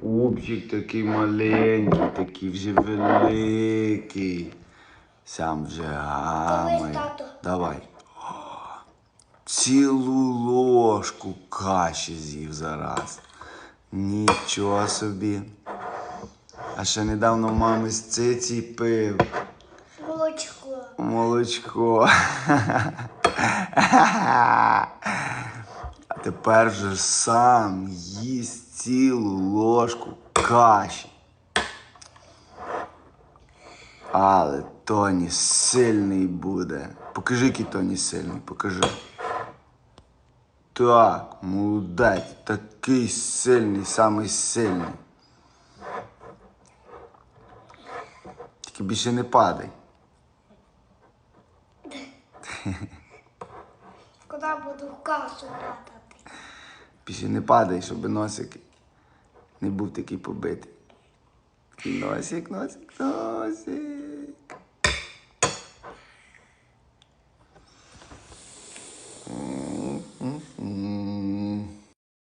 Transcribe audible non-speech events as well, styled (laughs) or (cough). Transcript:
Хлопчик такий маленький, такий вже великий. Сам вже гамає. Давай. Цілу ложку каші з'їв зараз. Нічого собі. А ще недавно мами з циці пив. Молочко. Молочко. (laughs) А тепер же сам їсть цілу ложку каші. Але Тоні сильний буде. Покажи, який Тоні сильний, покажи. Так, молодець, такий сильний, самий сильний. Тільки більше не падай. Куди буду в касу падати? Більше не падай, щоб носик не був такий побитий. Носик, носик, носик.